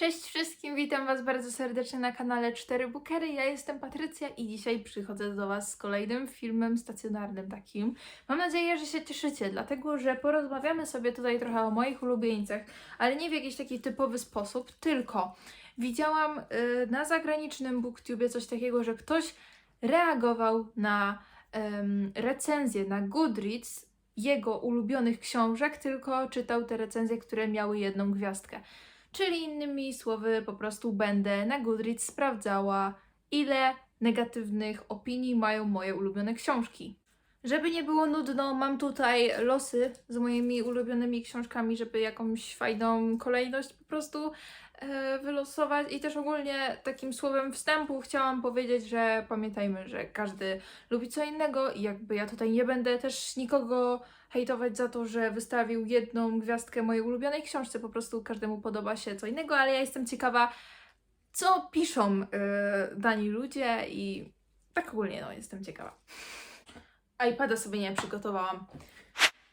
Cześć wszystkim, witam Was bardzo serdecznie na kanale 4 Bookery. Ja jestem Patrycja i dzisiaj przychodzę do Was z kolejnym filmem stacjonarnym takim. Mam nadzieję, że się cieszycie, dlatego że porozmawiamy sobie tutaj trochę o moich ulubieńcach, ale nie w jakiś taki typowy sposób, tylko widziałam y, na zagranicznym booktubie coś takiego, że ktoś reagował na recenzję na Goodreads jego ulubionych książek, tylko czytał te recenzje, które miały jedną gwiazdkę. Czyli innymi słowy, po prostu będę na Goodreads sprawdzała, ile negatywnych opinii mają moje ulubione książki. Żeby nie było nudno, mam tutaj losy z moimi ulubionymi książkami, żeby jakąś fajną kolejność po prostu e, wylosować. I też ogólnie takim słowem wstępu chciałam powiedzieć, że pamiętajmy, że każdy lubi co innego i jakby ja tutaj nie będę też nikogo hejtować za to, że wystawił jedną gwiazdkę mojej ulubionej książce. Po prostu każdemu podoba się co innego, ale ja jestem ciekawa, co piszą y, dani ludzie i tak ogólnie no, jestem ciekawa. iPada sobie nie przygotowałam.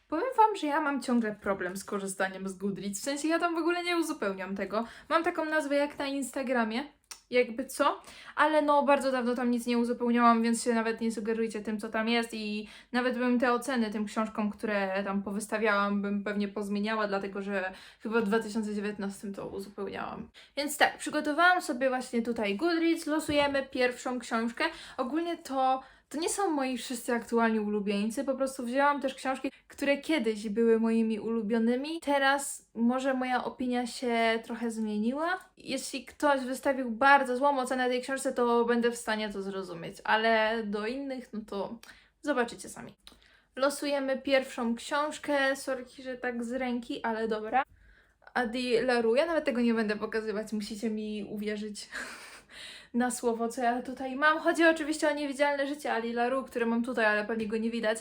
Powiem Wam, że ja mam ciągle problem z korzystaniem z Goodreads. W sensie ja tam w ogóle nie uzupełniam tego. Mam taką nazwę jak na Instagramie, jakby co, ale no bardzo dawno tam nic nie uzupełniałam, więc się nawet nie sugerujcie tym, co tam jest i nawet bym te oceny tym książkom, które tam powystawiałam, bym pewnie pozmieniała, dlatego że chyba w 2019 to uzupełniałam. Więc tak, przygotowałam sobie właśnie tutaj Goodreads, losujemy pierwszą książkę. Ogólnie to to nie są moi wszyscy aktualni ulubieńcy, po prostu wzięłam też książki, które kiedyś były moimi ulubionymi. Teraz może moja opinia się trochę zmieniła. Jeśli ktoś wystawił bardzo złą ocenę tej książce, to będę w stanie to zrozumieć, ale do innych, no to zobaczycie sami. Losujemy pierwszą książkę, sorki, że tak z ręki, ale dobra. Adi Laru, ja nawet tego nie będę pokazywać, musicie mi uwierzyć na słowo, co ja tutaj mam. Chodzi oczywiście o niewidzialne życie Ali Laru, które mam tutaj, ale pewnie go nie widać.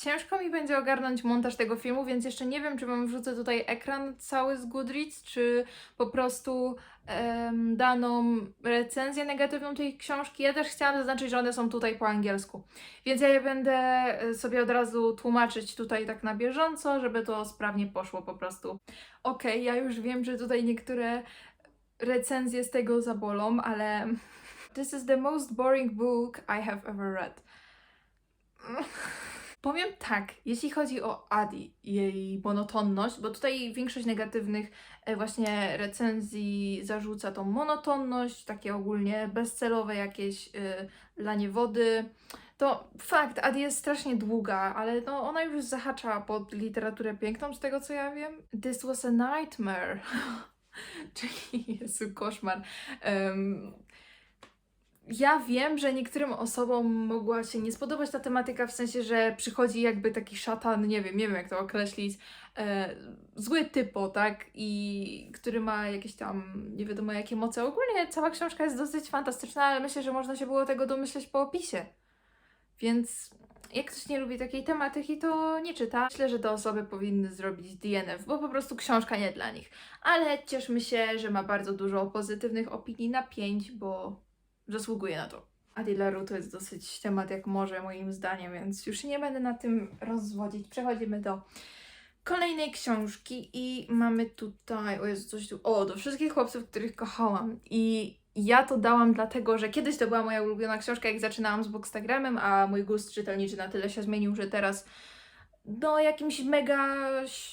Ciężko mi będzie ogarnąć montaż tego filmu, więc jeszcze nie wiem, czy wam wrzucę tutaj ekran cały z Goodreads, czy po prostu em, daną recenzję negatywną tej książki. Ja też chciałam zaznaczyć, że one są tutaj po angielsku, więc ja je będę e, sobie od razu tłumaczyć tutaj tak na bieżąco, żeby to sprawnie poszło po prostu. Okej, ja już wiem, że tutaj niektóre recenzje z tego zabolą, ale this is the most boring book I have ever read. Powiem tak, jeśli chodzi o Adi jej monotonność, bo tutaj większość negatywnych e, właśnie recenzji zarzuca tą monotonność, takie ogólnie bezcelowe jakieś y, lanie wody, to fakt, Adi jest strasznie długa, ale no, ona już zahacza pod literaturę piękną, z tego co ja wiem. This was a nightmare. Czyli Jezu, koszmar. Em, ja wiem, że niektórym osobom mogła się nie spodobać ta tematyka, w sensie, że przychodzi jakby taki szatan, nie wiem, nie wiem jak to określić, e, zły typo, tak? I który ma jakieś tam nie wiadomo jakie moce. Ogólnie cała książka jest dosyć fantastyczna, ale myślę, że można się było tego domyśleć po opisie. Więc jak ktoś nie lubi takiej tematyki, to nie czyta. Myślę, że te osoby powinny zrobić DNF, bo po prostu książka nie dla nich. Ale cieszmy się, że ma bardzo dużo pozytywnych opinii na 5, bo zasługuje na to. Adilaru to jest dosyć temat jak morze moim zdaniem, więc już nie będę na tym rozwodzić. Przechodzimy do kolejnej książki i mamy tutaj, o Jezu, coś tu, o, do wszystkich chłopców, których kochałam i ja to dałam dlatego, że kiedyś to była moja ulubiona książka, jak zaczynałam z Bookstagramem, a mój gust czytelniczy na tyle się zmienił, że teraz no jakimś mega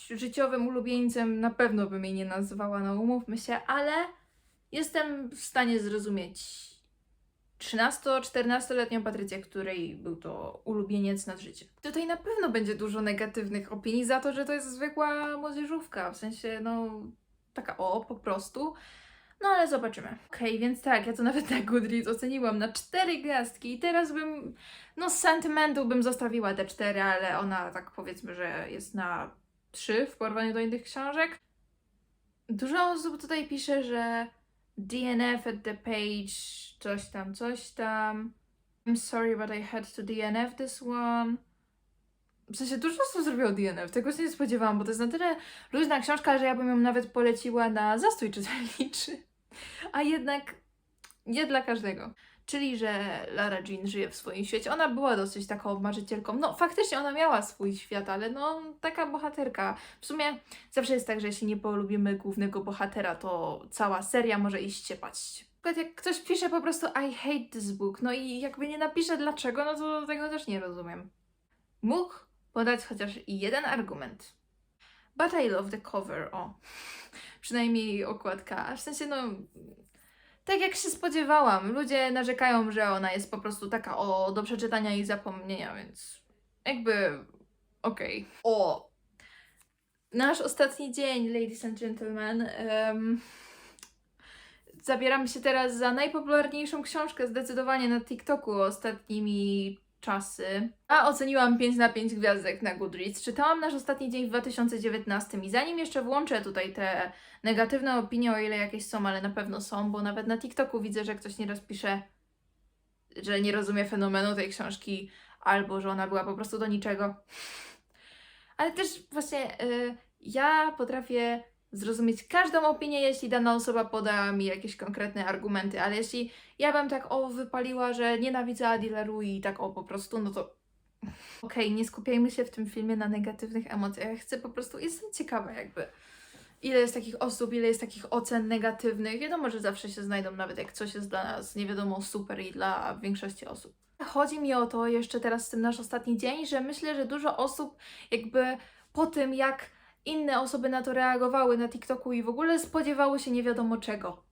życiowym ulubieńcem na pewno bym jej nie nazywała, no umówmy się, ale jestem w stanie zrozumieć 13-14-letnią Patrycję, której był to ulubieniec nad życie. Tutaj na pewno będzie dużo negatywnych opinii za to, że to jest zwykła młodzieżówka, w sensie no taka o po prostu. No ale zobaczymy. Okej, więc tak, ja to nawet na Goodreads oceniłam na cztery gwiazdki i teraz bym, no z sentymentu bym zostawiła te cztery, ale ona tak powiedzmy, że jest na trzy w porównaniu do innych książek. Dużo osób tutaj pisze, że DNF at the page, coś tam, coś tam. I'm sorry, but I had to DNF this one. W sensie dużo osób zrobiło DNF, tego się nie spodziewałam, bo to jest na tyle luźna książka, że ja bym ją nawet poleciła na zastój czytelniczy. A jednak nie dla każdego. czyli że Lara Jean żyje w swoim świecie. Ona była dosyć taką marzycielką. No, faktycznie ona miała swój świat, ale no, taka bohaterka. W sumie zawsze jest tak, że jeśli nie polubimy głównego bohatera, to cała seria może iść się paść. Jak ktoś pisze po prostu I hate this book, no i jakby nie napisze dlaczego, no to tego też nie rozumiem. Mógł podać chociaż jeden argument. But I love the cover, o. Przynajmniej okładka. W sensie, no, tak jak się spodziewałam. Ludzie narzekają, że ona jest po prostu taka o do przeczytania i zapomnienia, więc jakby okej. O! Nasz ostatni dzień, ladies and gentlemen. em, zabieramy się teraz za najpopularniejszą książkę zdecydowanie na TikToku ostatnimi czasy. A oceniłam 5 na 5 gwiazdek na Goodreads. Czytałam nasz ostatni dzień w 2019 i zanim jeszcze włączę tutaj te negatywne opinie, o ile jakieś są, ale na pewno są, bo nawet na TikToku widzę, że ktoś nieraz pisze, że nie rozumie fenomenu tej książki, albo że ona była po prostu do niczego. Ale też właśnie y, ja potrafię zrozumieć każdą opinię, jeśli dana osoba poda mi jakieś konkretne argumenty, ale jeśli ja bym tak o wypaliła, że nienawidzę Adileru i tak o po prostu, no to okej, nie skupiajmy się w tym filmie na negatywnych emocjach. Ja chcę po prostu, jestem ciekawa jakby ile jest takich osób, ile jest takich ocen negatywnych. Wiadomo, że zawsze się znajdą, nawet jak coś jest dla nas nie wiadomo super i dla większości osób. Chodzi mi o to jeszcze teraz ten nasz ostatni dzień, że myślę, że dużo osób jakby po tym, jak inne osoby na to reagowały na TikToku i w ogóle spodziewało się nie wiadomo czego.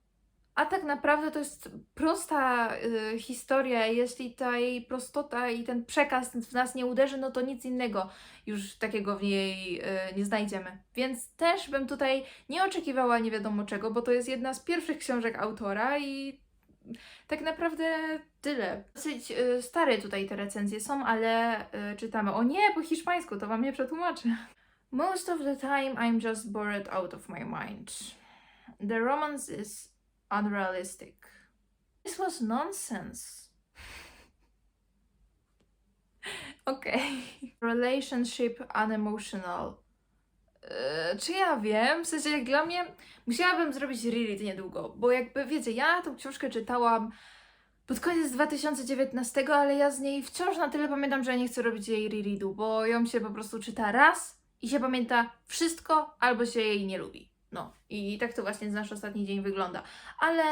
A tak naprawdę to jest prosta y, historia. Jeśli ta jej prostota i ten przekaz w nas nie uderzy, no to nic innego już takiego w niej y, nie znajdziemy. Więc też bym tutaj nie oczekiwała nie wiadomo czego, bo to jest jedna z pierwszych książek autora i tak naprawdę tyle. Dosyć y, stare tutaj te recenzje są, ale y, czytamy. O nie, po hiszpańsku, to wam nie przetłumaczę. Most of the time I'm just bored out of my mind. The romance is unrealistic. This was nonsense. Okay. Relationship unemotional. Eee, czy ja wiem? W sensie, jak dla mnie, musiałabym zrobić reread niedługo, bo jakby wiecie, ja tą książkę czytałam pod koniec 2019, ale ja z niej wciąż na tyle pamiętam, że nie chcę robić jej rereadu, bo ją się po prostu czyta raz i się pamięta wszystko, albo się jej nie lubi. No i tak to właśnie nasz ostatni dzień wygląda. Ale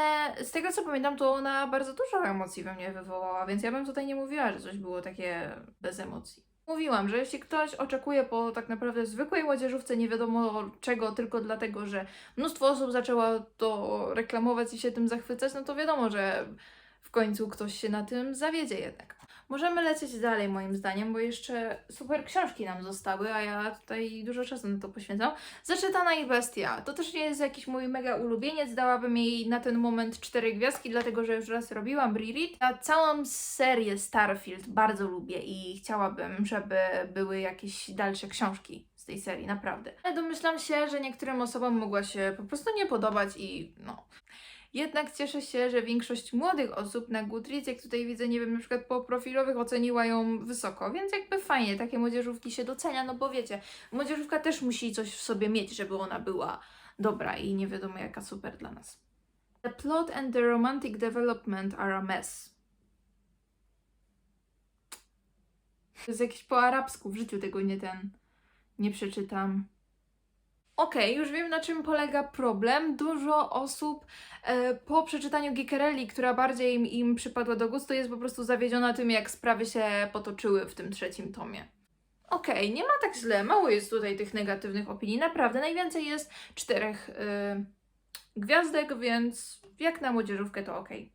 z tego co pamiętam, to ona bardzo dużo emocji we mnie wywołała, więc ja bym tutaj nie mówiła, że coś było takie bez emocji. Mówiłam, że jeśli ktoś oczekuje po tak naprawdę zwykłej młodzieżówce nie wiadomo czego, tylko dlatego, że mnóstwo osób zaczęło to reklamować i się tym zachwycać, no to wiadomo, że w końcu ktoś się na tym zawiedzie jednak. Możemy lecieć dalej moim zdaniem, bo jeszcze super książki nam zostały, a ja tutaj dużo czasu na to poświęcam. Zaczytana i Bestia. To też nie jest jakiś mój mega ulubieniec, dałabym jej na ten moment cztery gwiazdki, dlatego że już raz robiłam reread. A całą serię Starfield bardzo lubię i chciałabym, żeby były jakieś dalsze książki z tej serii, naprawdę. Ale domyślam się, że niektórym osobom mogła się po prostu nie podobać i no... Jednak cieszę się, że większość młodych osób na Goodreads, jak tutaj widzę, nie wiem, na przykład po profilowych oceniła ją wysoko, więc jakby fajnie, takie młodzieżówki się docenia, no bo wiecie, młodzieżówka też musi coś w sobie mieć, żeby ona była dobra i nie wiadomo jaka super dla nas. The plot and the romantic development are a mess. To jest jakieś po arabsku, w życiu tego nie ten, nie przeczytam. Okej, już wiem na czym polega problem. Dużo osób e, po przeczytaniu Gikerelli, która bardziej im, im przypadła do gustu, jest po prostu zawiedziona tym, jak sprawy się potoczyły w tym trzecim tomie. Okej, nie ma tak źle, mało jest tutaj tych negatywnych opinii, naprawdę. Najwięcej jest czterech e, gwiazdek, więc jak na młodzieżówkę to okej.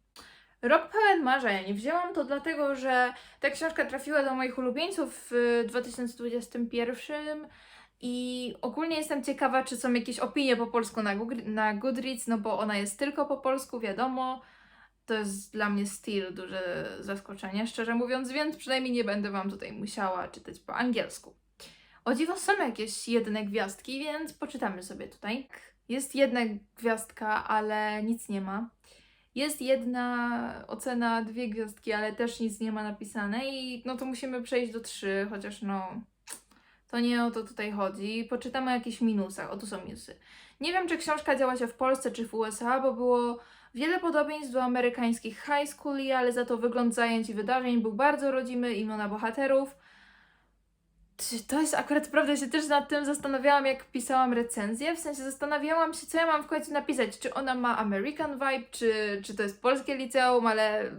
Rok pełen marzeń. Wzięłam to dlatego, że ta książka trafiła do moich ulubieńców w 2021 i ogólnie jestem ciekawa, czy są jakieś opinie po polsku na, Googr- na Goodreads, no bo ona jest tylko po polsku, wiadomo. To jest dla mnie styl duże zaskoczenie, szczerze mówiąc, więc przynajmniej nie będę Wam tutaj musiała czytać po angielsku. O dziwo są jakieś jedne gwiazdki, więc poczytamy sobie tutaj. Jest jedna gwiazdka, ale nic nie ma. Jest jedna ocena, dwie gwiazdki, ale też nic nie ma napisane i no to musimy przejść do trzy, chociaż no to nie o to tutaj chodzi. Poczytamy o jakichś minusach. O tu są minusy. Nie wiem, czy książka działa się w Polsce czy w USA, bo było wiele podobieństw do amerykańskich high schooli, ale za to wygląd zajęć i wydarzeń był bardzo rodzimy, imiona bohaterów. To jest akurat prawda, się też nad tym zastanawiałam, jak pisałam recenzję. W sensie zastanawiałam się, co ja mam w końcu napisać. Czy ona ma American vibe, czy, czy to jest polskie liceum, ale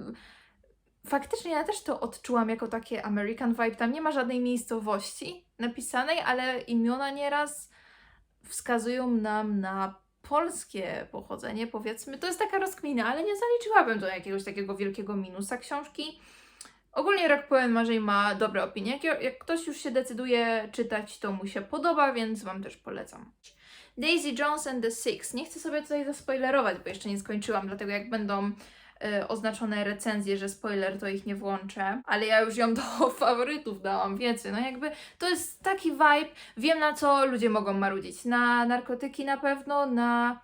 faktycznie ja też to odczułam jako takie American vibe. Tam nie ma żadnej miejscowości napisanej, ale imiona nieraz wskazują nam na polskie pochodzenie, powiedzmy. To jest taka rozkmina, ale nie zaliczyłabym do jakiegoś takiego wielkiego minusa książki. Ogólnie Rok Pełen Marzeń ma dobre opinie. Jak, jak ktoś już się decyduje czytać, to mu się podoba, więc Wam też polecam. Daisy Jones and the Six. Nie chcę sobie tutaj zaspoilerować, bo jeszcze nie skończyłam, dlatego jak będą e, oznaczone recenzje, że spoiler, to ich nie włączę. Ale ja już ją do faworytów dałam, wiecie, no jakby to jest taki vibe. Wiem na co ludzie mogą marudzić. Na narkotyki na pewno, na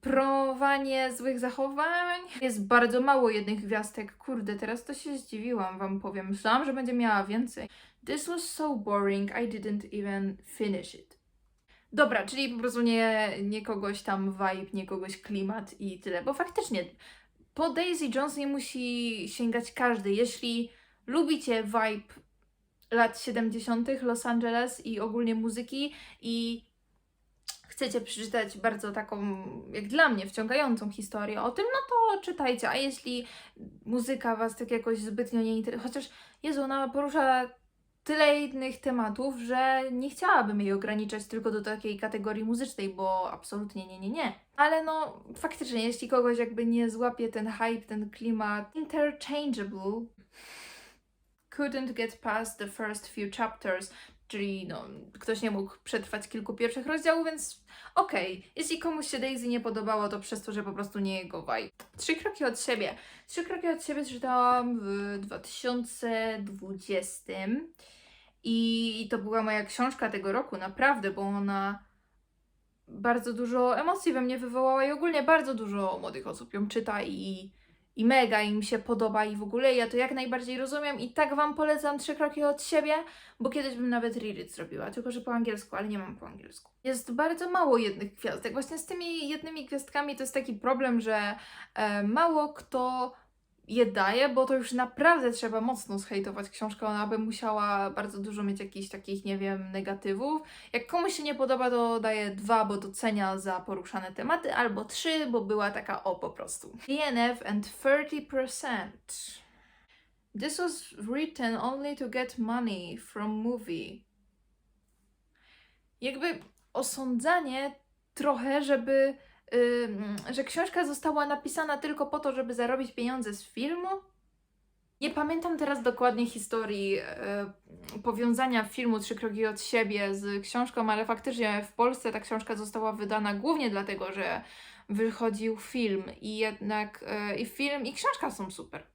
promowanie złych zachowań. Jest bardzo mało jednych gwiazdek. Kurde, teraz to się zdziwiłam, wam powiem. Myślałam, że będzie miała więcej. This was so boring, I didn't even finish it. Dobra, czyli po prostu nie, nie kogoś tam vibe, nie kogoś klimat i tyle. Bo faktycznie po Daisy Jones nie musi sięgać każdy. Jeśli lubicie vibe lat 70. Los Angeles i ogólnie muzyki i chcecie przeczytać bardzo taką, jak dla mnie, wciągającą historię o tym, no to czytajcie. A jeśli muzyka Was tak jakoś zbytnio nie interesuje, chociaż Jezu, ona porusza tyle innych tematów, że nie chciałabym jej ograniczać tylko do takiej kategorii muzycznej, bo absolutnie nie, nie, nie. Ale no, faktycznie, jeśli kogoś jakby nie złapie ten hype, ten klimat, interchangeable, couldn't get past the first few chapters, czyli no, ktoś nie mógł przetrwać kilku pierwszych rozdziałów, więc okej, jeśli komuś się Daisy nie podobało, to przez to, że po prostu nie jego vibe. Trzy kroki od siebie. Trzy kroki od siebie czytałam w 2020 i to była moja książka tego roku, naprawdę, bo ona bardzo dużo emocji we mnie wywołała i ogólnie bardzo dużo młodych osób ją czyta i, i mega im się podoba i w ogóle ja to jak najbardziej rozumiem i tak Wam polecam trzy kroki od siebie, bo kiedyś bym nawet reread zrobiła, tylko że po angielsku, ale nie mam po angielsku. Jest bardzo mało jednych gwiazdek. Właśnie z tymi jednymi gwiazdkami to jest taki problem, że e, mało kto je daje, bo to już naprawdę trzeba mocno zhejtować książkę, ona by musiała bardzo dużo mieć jakichś takich, nie wiem, negatywów. Jak komuś się nie podoba, to daje dwa, bo docenia za poruszane tematy, albo trzy, bo była taka o po prostu. DNF and 30%. This was written only to get money from movie. Jakby osądzanie trochę, żeby że książka została napisana tylko po to, żeby zarobić pieniądze z filmu. Nie pamiętam teraz dokładnie historii e, powiązania filmu Trzy kroki od siebie z książką, ale faktycznie w Polsce ta książka została wydana głównie dlatego, że wychodził film i jednak e, i film i książka są super.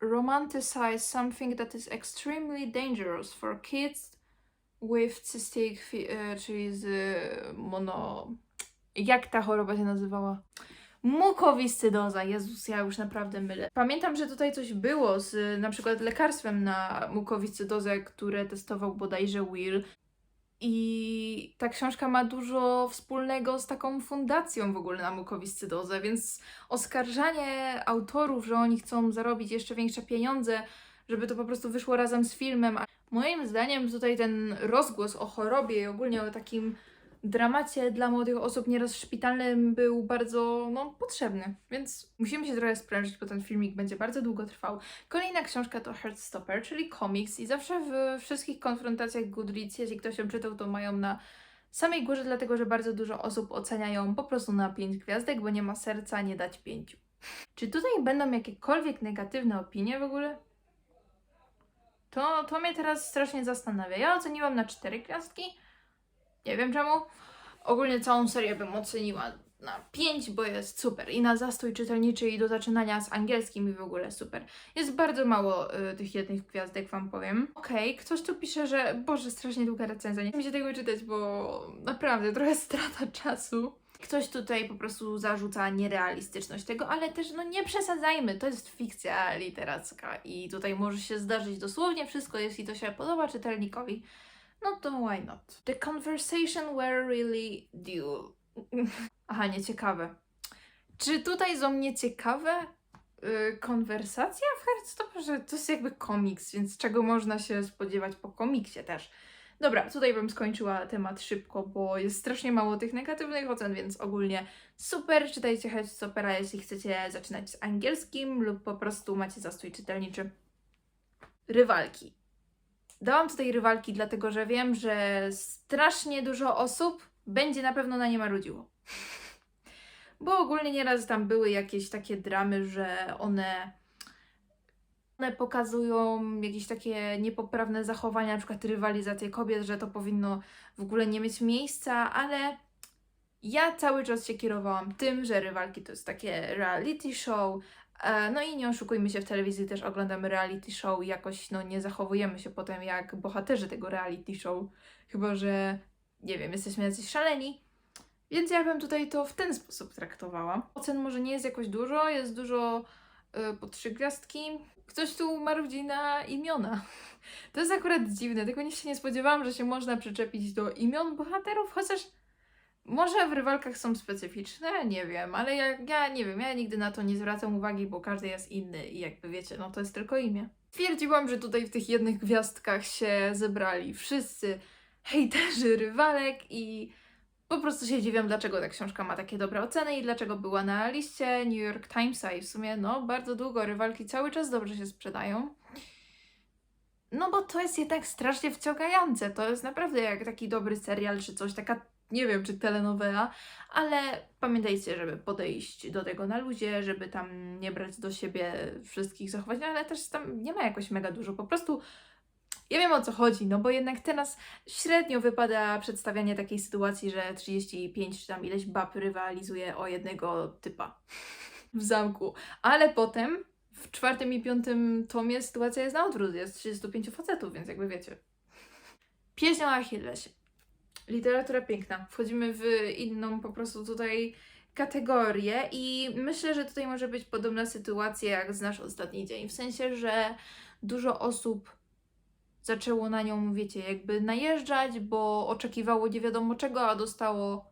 Romanticize something that is extremely dangerous for kids with cystic, e, czyli z mono... Jak ta choroba się nazywała? Mukowiscydoza. Jezus, ja już naprawdę mylę. Pamiętam, że tutaj coś było z na przykład lekarstwem na mukowiscydozę, które testował bodajże Will. I ta książka ma dużo wspólnego z taką fundacją w ogóle na mukowiscydozę, więc oskarżanie autorów, że oni chcą zarobić jeszcze większe pieniądze, żeby to po prostu wyszło razem z filmem. A moim zdaniem tutaj ten rozgłos o chorobie i ogólnie o takim dramacie dla młodych osób nieraz szpitalnym był bardzo no, potrzebny, więc musimy się trochę sprężyć, bo ten filmik będzie bardzo długo trwał. Kolejna książka to Heartstopper, czyli komiks i zawsze w wszystkich konfrontacjach Goodreads, jeśli ktoś ją czytał, to mają na samej górze, dlatego że bardzo dużo osób ocenia ją po prostu na 5 gwiazdek, bo nie ma serca, nie dać 5. Czy tutaj będą jakiekolwiek negatywne opinie w ogóle? To, to mnie teraz strasznie zastanawia. Ja oceniłam na 4 gwiazdki. Nie wiem czemu. Ogólnie całą serię bym oceniła na 5, bo jest super. I na zastój czytelniczy i do zaczynania z angielskim i w ogóle super. Jest bardzo mało y, tych jednych gwiazdek, wam powiem. Okej, ktoś tu pisze, że Boże, strasznie długa recenzja. Nie chcę mi się tego czytać, bo naprawdę trochę strata czasu. Ktoś tutaj po prostu zarzuca nierealistyczność tego, ale też no nie przesadzajmy, to jest fikcja literacka i tutaj może się zdarzyć dosłownie wszystko, jeśli to się podoba czytelnikowi no to why not? The conversation were really dull. Aha, nieciekawe. Czy tutaj są mnie ciekawe yy, konwersacja w Hearthstone? Że to jest jakby komiks, więc czego można się spodziewać po komiksie też. Dobra, tutaj bym skończyła temat szybko, bo jest strasznie mało tych negatywnych ocen, więc ogólnie super. Czytajcie Hearthstopera, jeśli chcecie zaczynać z angielskim lub po prostu macie zastój czytelniczy. Rywalki. Dałam tutaj rywalki, dlatego że wiem, że strasznie dużo osób będzie na pewno na nie marudziło. Bo ogólnie nieraz tam były jakieś takie dramy, że one, one pokazują jakieś takie niepoprawne zachowania, na przykład rywalizację kobiet, że to powinno w ogóle nie mieć miejsca, ale ja cały czas się kierowałam tym, że rywalki to jest takie reality show. E, No i nie oszukujmy się, w telewizji też oglądamy reality show i jakoś no, nie zachowujemy się potem jak bohaterzy tego reality show. Chyba, że nie wiem, jesteśmy jacyś szaleni. Więc ja bym tutaj to w ten sposób traktowała. Ocen może nie jest jakoś dużo, jest dużo y, po trzy gwiazdki. Ktoś tu marudzi na imiona. To jest akurat dziwne, tego nie się nie spodziewałam, że się można przyczepić do imion bohaterów, chociaż może w rywalkach są specyficzne, nie wiem, ale ja, ja nie wiem, ja nigdy na to nie zwracam uwagi, bo każdy jest inny i jakby wiecie, no to jest tylko imię. Twierdziłam, że tutaj w tych jednych gwiazdkach się zebrali wszyscy hejterzy rywalek i po prostu się dziwiam, dlaczego ta książka ma takie dobre oceny i dlaczego była na liście New York Timesa i w sumie, no, bardzo długo rywalki cały czas dobrze się sprzedają. No bo to jest jednak strasznie wciągające. To jest naprawdę jak taki dobry serial czy coś, taka, nie wiem, czy telenowela, ale pamiętajcie, żeby podejść do tego na luzie, żeby tam nie brać do siebie wszystkich zachowań, ale też tam nie ma jakoś mega dużo. Po prostu ja wiem o co chodzi, no bo jednak teraz średnio wypada przedstawianie takiej sytuacji, że 35 czy tam ileś bab rywalizuje o jednego typa w zamku, ale potem w czwartym i piątym tomie sytuacja jest na odwrót, jest 35 facetów, więc jakby wiecie. Pieśń o Achillesie. Literatura piękna. Wchodzimy w inną po prostu tutaj kategorię i myślę, że tutaj może być podobna sytuacja jak z nasz ostatni dzień, w sensie, że dużo osób zaczęło na nią, wiecie, jakby najeżdżać, bo oczekiwało nie wiadomo czego, a dostało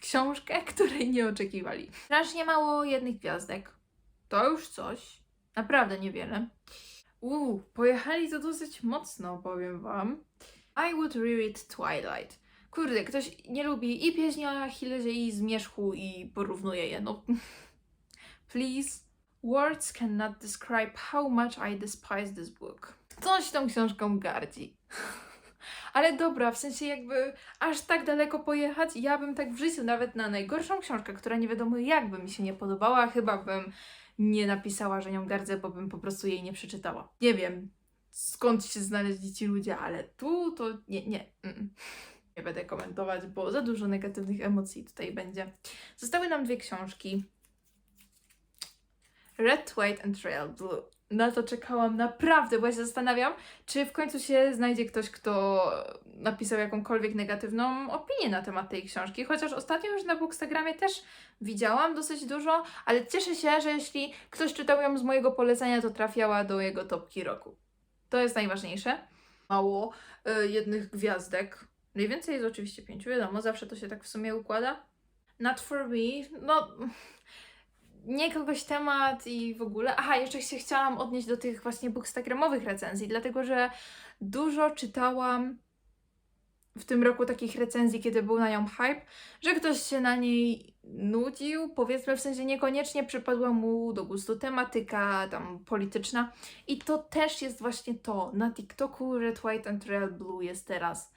książkę, której nie oczekiwali. Strasznie mało jednych gwiazdek. To już coś. Naprawdę niewiele. Uuu, pojechali to dosyć mocno, powiem wam. I would reread Twilight. Kurde, ktoś nie lubi i pieśni o Achillesie, i zmierzchu, i porównuje je. No, please. Words cannot describe how much I despise this book. Ktoś tą książką gardzi. Ale dobra, w sensie jakby aż tak daleko pojechać, ja bym tak w życiu nawet na najgorszą książkę, która nie wiadomo jak by mi się nie podobała, chyba bym nie napisała, że nią gardzę, bo bym po prostu jej nie przeczytała. Nie wiem, skąd się znaleźli ci ludzie, ale tu to nie, nie. Mm. Nie będę komentować, bo za dużo negatywnych emocji tutaj będzie. Zostały nam dwie książki. Red, White and Trail Blue. Na to czekałam naprawdę, bo ja się zastanawiam, czy w końcu się znajdzie ktoś, kto napisał jakąkolwiek negatywną opinię na temat tej książki. Chociaż ostatnio już na Bookstagramie też widziałam dosyć dużo, ale cieszę się, że jeśli ktoś czytał ją z mojego polecenia, to trafiała do jego topki roku. To jest najważniejsze. Mało y, jednych gwiazdek. Najwięcej jest oczywiście pięciu, wiadomo, zawsze to się tak w sumie układa. Not for me, no nie kogoś temat i w ogóle. Aha, jeszcze się chciałam odnieść do tych właśnie bookstagramowych recenzji, dlatego że dużo czytałam w tym roku takich recenzji, kiedy był na nią hype, że ktoś się na niej nudził, powiedzmy w sensie niekoniecznie przypadła mu do gustu tematyka tam polityczna i to też jest właśnie to. Na TikToku Red, White and Royal Blue jest teraz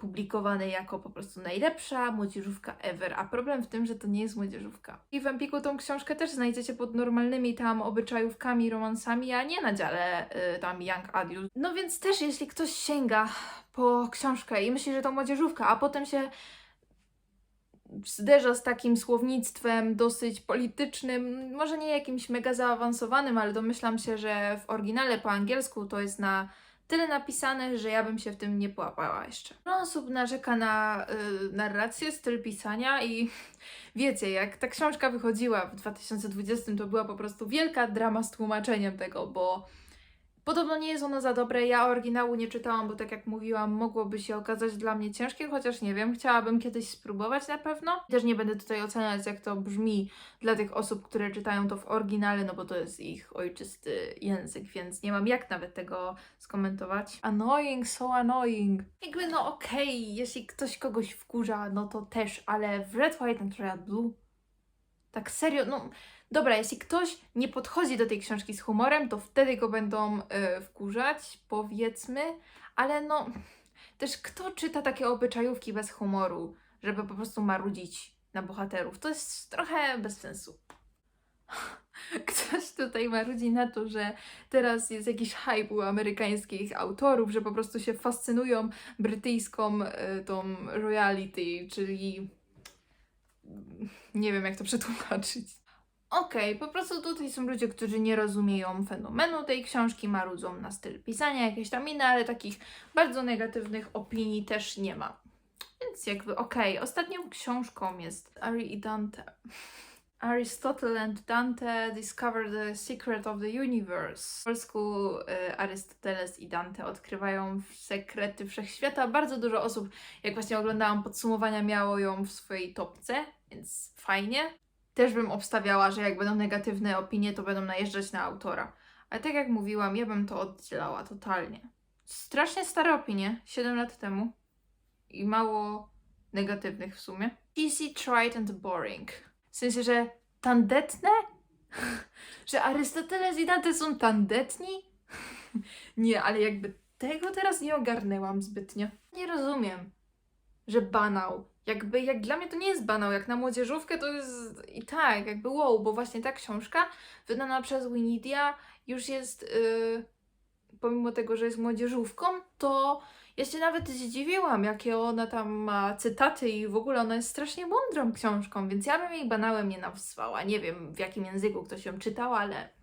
publikowane jako po prostu najlepsza młodzieżówka ever, a problem w tym, że to nie jest młodzieżówka. I w Empiku tą książkę też znajdziecie pod normalnymi tam obyczajówkami, romansami, a nie na dziale y, tam Young Adult. No więc też jeśli ktoś sięga po książkę i myśli, że to młodzieżówka, a potem się zderza z takim słownictwem dosyć politycznym, może nie jakimś mega zaawansowanym, ale domyślam się, że w oryginale po angielsku to jest na tyle napisane, że ja bym się w tym nie połapała jeszcze. Dużo osób narzeka na y, narrację, styl pisania i wiecie, jak ta książka wychodziła w 2020, to była po prostu wielka drama z tłumaczeniem tego, bo Podobno nie jest ono za dobre. Ja oryginału nie czytałam, bo tak jak mówiłam, mogłoby się okazać dla mnie ciężkie, chociaż nie wiem, chciałabym kiedyś spróbować na pewno. Też nie będę tutaj oceniać, jak to brzmi dla tych osób, które czytają to w oryginale, no bo to jest ich ojczysty język, więc nie mam jak nawet tego skomentować. Annoying, so annoying. Jakby no okej, jeśli ktoś kogoś wkurza, no to też, ale w Red, White and Red Blue tak serio, no dobra, jeśli ktoś nie podchodzi do tej książki z humorem, to wtedy go będą e, wkurzać, powiedzmy, ale no też kto czyta takie obyczajówki bez humoru, żeby po prostu marudzić na bohaterów? To jest trochę bez sensu. Ktoś tutaj marudzi na to, że teraz jest jakiś hype u amerykańskich autorów, że po prostu się fascynują brytyjską e, tą royalty, czyli nie wiem jak to przetłumaczyć. Okej, po prostu tutaj są ludzie, którzy nie rozumieją fenomenu tej książki, marudzą na styl pisania, jakieś tam inne, ale takich bardzo negatywnych opinii też nie ma. Więc jakby okej, ostatnią książką jest Ari i Dante. Aristotle and Dante discover the secret of the universe. W polsku y, Arystoteles i Dante odkrywają sekrety wszechświata. Bardzo dużo osób, jak właśnie oglądałam podsumowania, miało ją w swojej topce, więc fajnie. Też bym obstawiała, że jak będą negatywne opinie, to będą najeżdżać na autora. Ale tak jak mówiłam, ja bym to oddzielała totalnie. Strasznie stare opinie, 7 lat temu. I mało negatywnych w sumie. Easy, tried and boring. W sensie, że tandetne? że Arystoteles i Dante są tandetni? nie, ale jakby tego teraz nie ogarnęłam zbytnio. Nie rozumiem, że banał. Jakby, jak dla mnie to nie jest banał, jak na młodzieżówkę to jest i tak, jakby wow, bo właśnie ta książka wydana przez Winidia już jest, yy, pomimo tego, że jest młodzieżówką, to ja się nawet zdziwiłam, jakie ona tam ma cytaty i w ogóle ona jest strasznie mądrą książką, więc ja bym jej banałem nie nazwała. Nie wiem w jakim języku ktoś ją czytał, ale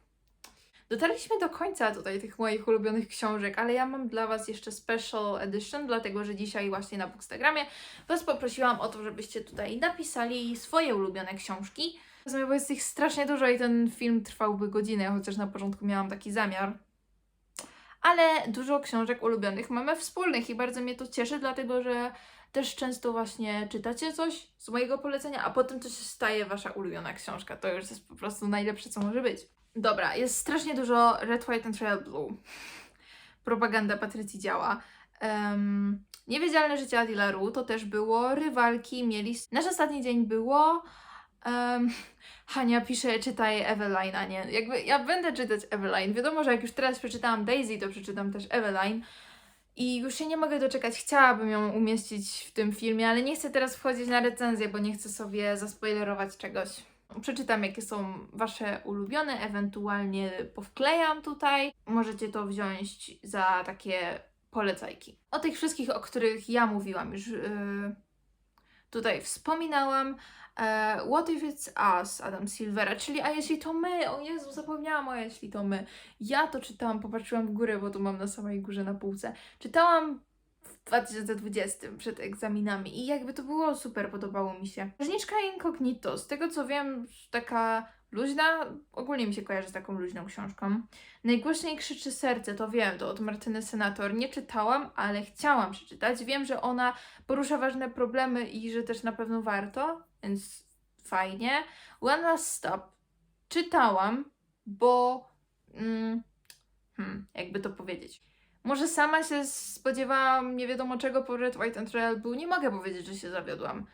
dotarliśmy do końca tutaj tych moich ulubionych książek, ale ja mam dla Was jeszcze special edition, dlatego że dzisiaj właśnie na Bookstagramie Was poprosiłam o to, żebyście tutaj napisali swoje ulubione książki. Bo jest ich strasznie dużo i ten film trwałby godzinę, chociaż na początku miałam taki zamiar ale dużo książek ulubionych mamy wspólnych i bardzo mnie to cieszy, dlatego że też często właśnie czytacie coś z mojego polecenia, a potem to się staje wasza ulubiona książka. To już jest po prostu najlepsze, co może być. Dobra, jest strasznie dużo Red, White and Trail Blue. Propaganda Patrycji działa. Um, Niewiedzialne życie Adila Ru to też było. Rywalki mieli... Nasz ostatni dzień było... Um, Hania pisze, czytaj Eveline, a nie. Jakby ja będę czytać Eveline. Wiadomo, że jak już teraz przeczytałam Daisy, to przeczytam też Eveline. I już się nie mogę doczekać. Chciałabym ją umieścić w tym filmie, ale nie chcę teraz wchodzić na recenzję, bo nie chcę sobie zaspoilerować czegoś. Przeczytam, jakie są Wasze ulubione, ewentualnie powklejam tutaj. Możecie to wziąć za takie polecajki. O tych wszystkich, o których ja mówiłam, już yy, tutaj wspominałam. E, What if it's us, Adam Silvera, czyli a jeśli to my, o Jezu, zapomniałam o jeśli to my. Ja to czytałam, popatrzyłam w górę, bo tu mam na samej górze na półce. Czytałam 2020 przed egzaminami i jakby to było super, podobało mi się. Księżniczka Incognito, z tego co wiem, taka luźna, ogólnie mi się kojarzy z taką luźną książką. Najgłośniej krzyczy serce, to wiem, to od Martyny Senator. Nie czytałam, ale chciałam przeczytać. Wiem, że ona porusza ważne problemy i że też na pewno warto, więc fajnie. One Last Stop czytałam, bo mm, hmm, jakby to powiedzieć. Może sama się spodziewałam nie wiadomo czego po Red, White and Royal Blue. Nie mogę powiedzieć, że się zawiodłam.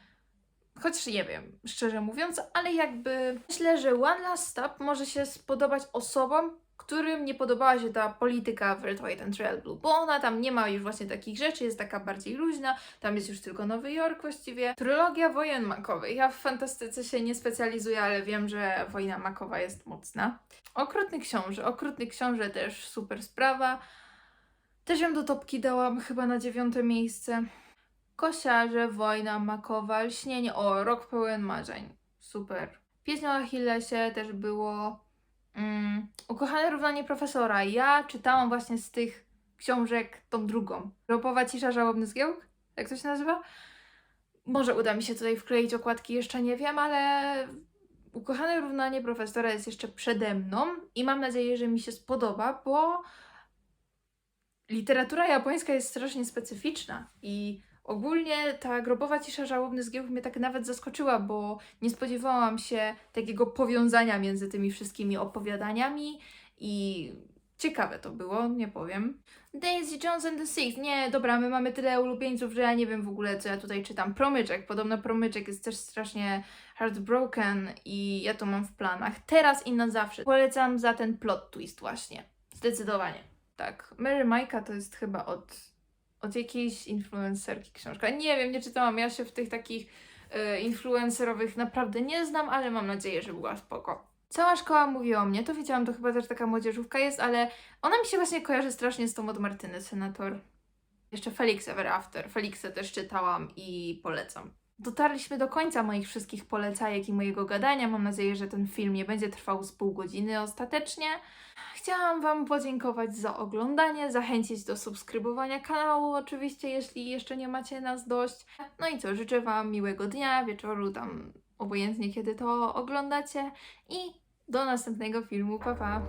Chociaż nie wiem, szczerze mówiąc, ale jakby myślę, że One Last Stop może się spodobać osobom, którym nie podobała się ta polityka w Red, White and Royal Blue, bo ona tam nie ma już właśnie takich rzeczy, jest taka bardziej luźna, tam jest już tylko Nowy Jork właściwie. Trylogia wojen makowych. Ja w fantastyce się nie specjalizuję, ale wiem, że wojna makowa jest mocna. Okrutny książę. Okrutny książę też super sprawa. Też ją do topki dałam chyba na dziewiąte miejsce. Kosiarze, wojna makowa, lśnienie, o, rok pełen marzeń. Super. Pieśń o Achillesie też było. Mm, ukochane równanie profesora. Ja czytałam właśnie z tych książek tą drugą. Ropowa cisza, żałobny zgiełk? Jak to się nazywa? Może uda mi się tutaj wkleić okładki, jeszcze nie wiem, ale ukochane równanie profesora jest jeszcze przede mną i mam nadzieję, że mi się spodoba, bo literatura japońska jest strasznie specyficzna i ogólnie ta grobowa cisza żałobny zgiełk mnie tak nawet zaskoczyła, bo nie spodziewałam się takiego powiązania między tymi wszystkimi opowiadaniami i ciekawe to było, nie powiem. Daisy Jones and the Six. Nie, dobra, my mamy tyle ulubieńców, że ja nie wiem w ogóle, co ja tutaj czytam. Promyczek, podobno Promyczek jest też strasznie heartbroken i ja to mam w planach. Teraz i na zawsze. Polecam za ten plot twist właśnie. Zdecydowanie. Tak, Mary Majka to jest chyba od, od jakiejś influencerki książka. Nie wiem, nie czytałam, ja się w tych takich e, influencerowych naprawdę nie znam, ale mam nadzieję, że była spoko. Cała szkoła mówi o mnie, to wiedziałam, to chyba też taka młodzieżówka jest, ale ona mi się właśnie kojarzy strasznie z tą od Martyny Senator. Jeszcze Felix Ever After. Felixę też czytałam i polecam. Dotarliśmy do końca moich wszystkich polecajek i mojego gadania. Mam nadzieję, że ten film nie będzie trwał z pół godziny ostatecznie. Chciałam Wam podziękować za oglądanie, zachęcić do subskrybowania kanału, oczywiście, jeśli jeszcze nie macie nas dość. No i co, życzę Wam miłego dnia, wieczoru, tam obojętnie kiedy to oglądacie i do następnego filmu. Pa, pa!